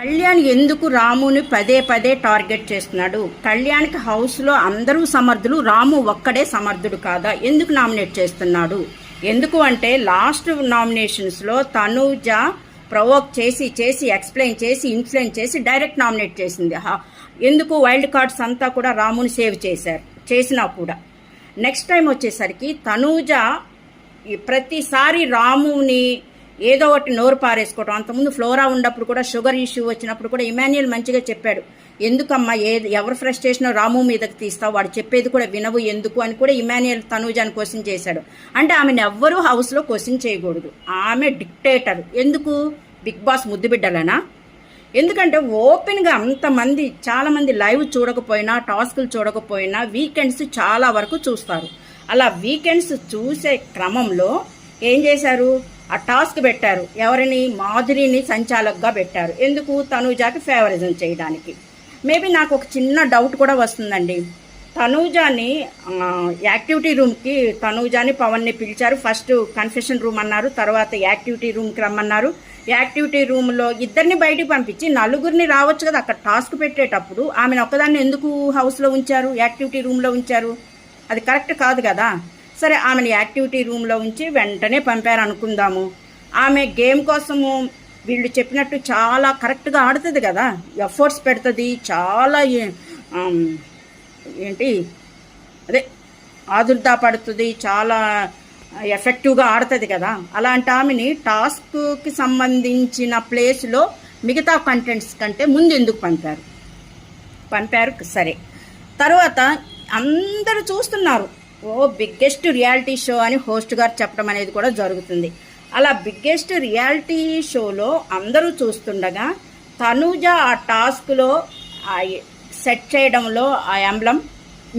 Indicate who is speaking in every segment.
Speaker 1: కళ్యాణ్ ఎందుకు రాముని పదే పదే టార్గెట్ చేస్తున్నాడు? కళ్యాణ్కి హౌస్లో అందరూ సమర్థులు రాము ఒక్కడే సమర్థుడు కాదా? ఎందుకు నామినేట్ చేస్తున్నాడు? ఎందుకు అంటే లాస్ట్ నామినేషన్స్లో తనూజ ప్రవోక్ చేసి చేసి ఎక్స్ప్లెయిన్ చేసి ఇన్ఫ్లుయెన్స్ చేసి డైరెక్ట్ నామినేట్ చేసింది. ఎందుకు వైల్డ్ కార్డ్స్ అంతా కూడా రాముని సేవ్ చేశారు చేసినా కూడా. నెక్స్ట్ టైం వచ్చేసరికి తనూజ ప్రతిసారి రాముని ఏదో ఒకటి నోరు పారేసుకోవటం. అంతకుముందు ఫ్లోరా ఉన్నప్పుడు కూడా షుగర్ ఇష్యూ వచ్చినప్పుడు కూడా ఇమాన్యుయల్ మంచిగా చెప్పాడు. ఎందుకమ్మా ఏ ఎవరు ఫ్రస్ట్రేషన్ రాము మీదకి తీస్తావు వాడు చెప్పేది కూడా వినవు ఎందుకు అని కూడా ఇమాన్యుయల్ తనూజాని క్వశ్చన్ చేశాడు. అంటే ఆమెను ఎవ్వరూ హౌస్లో క్వశ్చన్ చేయకూడదు. ఆమె డిక్టేటర్. ఎందుకు? బిగ్ బాస్ ముద్దుబిడ్డలనా ఎందుకంటే ఓపెన్గా అంతమంది చాలామంది లైవ్ చూడకపోయినా టాస్కులు చూడకపోయినా వీకెండ్స్ చాలా వరకు చూస్తారు. అలా వీకెండ్స్ చూసే క్రమంలో ఏం చేశారు? ఆ టాస్క్ పెట్టారు. ఎవరిని? మాధురిని సంచాలకుగా పెట్టారు. ఎందుకు? తనూజాకి ఫేవరిజం చేయడానికి. మేబీ నాకు ఒక చిన్న డౌట్ కూడా వస్తుందండి. తనూజాని యాక్టివిటీ రూమ్కి తనూజాని పవన్ని పిలిచారు. ఫస్ట్ కన్ఫెషన్ రూమ్ అన్నారు తర్వాత యాక్టివిటీ రూమ్కి రమ్మన్నారు. యాక్టివిటీ రూమ్లో ఇద్దరిని బయటికి పంపించి నలుగురిని రావచ్చు కదా అక్కడ టాస్క్ పెట్టేటప్పుడు ఆమెను ఒక్కదాన్ని ఎందుకు హౌస్లో ఉంచారు? యాక్టివిటీ రూమ్లో ఉంచారు? అది కరెక్ట్ కాదు కదా. సరే ఆమెను యాక్టివిటీ రూమ్లో ఉంచి వెంటనే పంపారు అనుకుందాము ఆమె గేమ్ కోసము వీళ్ళు చెప్పినట్టు చాలా కరెక్ట్గా ఆడుతుంది కదా. ఎఫర్ట్స్ పెడుతుంది చాలా ఏంటి? అదే ఆదుర్దా పడుతుంది చాలా ఎఫెక్టివ్గా ఆడుతుంది కదా. అలాంటి ఆమెని టాస్క్కి సంబంధించిన ప్లేస్లో మిగతా కంటెంట్స్ కంటే ముందు ఎందుకు పంపారు? పంపారు సరే. తర్వాత అందరూ చూస్తున్నారు. ఓ బిగ్గెస్ట్ రియాలిటీ షో అని హోస్ట్ గారు చెప్పడం అనేది కూడా జరుగుతుంది. అలా బిగ్గెస్ట్ రియాలిటీ షోలో అందరూ చూస్తుండగా తనూజ ఆ టాస్క్లో సెట్ చేయడంలో ఆ ఎంబ్లం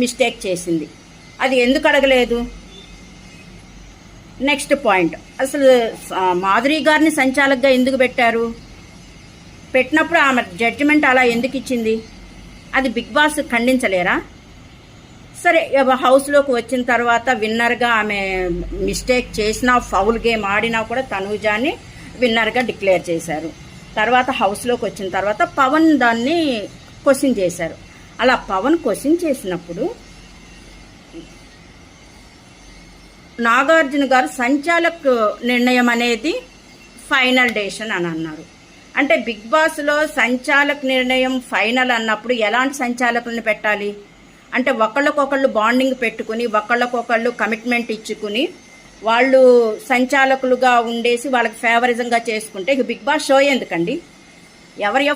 Speaker 1: మిస్టేక్ చేసింది. అది ఎందుకు అడగలేదు? Next point. అసలు మాధురి గారిని సంచాలకుగా ఎందుకు పెట్టారు? పెట్టినప్పుడు ఆమె జడ్జిమెంట్ అలా ఎందుకు ఇచ్చింది? అది బిగ్ బాస్ ఖండించలేరా? సరే హౌస్లోకి వచ్చిన తర్వాత విన్నర్గా ఆమె మిస్టేక్ చేసినా ఫౌల్ గేమ్ ఆడినా కూడా తనూజాని విన్నర్గా డిక్లేర్ చేశారు. తర్వాత హౌస్లోకి వచ్చిన తర్వాత పవన్ దాన్ని క్వశ్చన్ చేశారు. అలా పవన్ క్వశ్చన్ చేసినప్పుడు నాగార్జున గారు సంచాలక్ నిర్ణయం అనేది ఫైనల్ డేషన్ అని అన్నారు. అంటే బిగ్ బాస్లో సంచాలక్ నిర్ణయం ఫైనల్ అన్నప్పుడు ఎలాంటి సంచాలకులను పెట్టాలి? అంటే ఒకళ్ళకొకళ్ళు బాండింగ్ పెట్టుకుని ఒకళ్ళకొకళ్ళు కమిట్మెంట్ ఇచ్చుకుని వాళ్ళు సంచాలకులుగా ఉండేసి వాళ్ళకి ఫేవరిజంగా చేసుకుంటే ఇక బిగ్ బాస్ షో ఎందుకండి? ఎవరి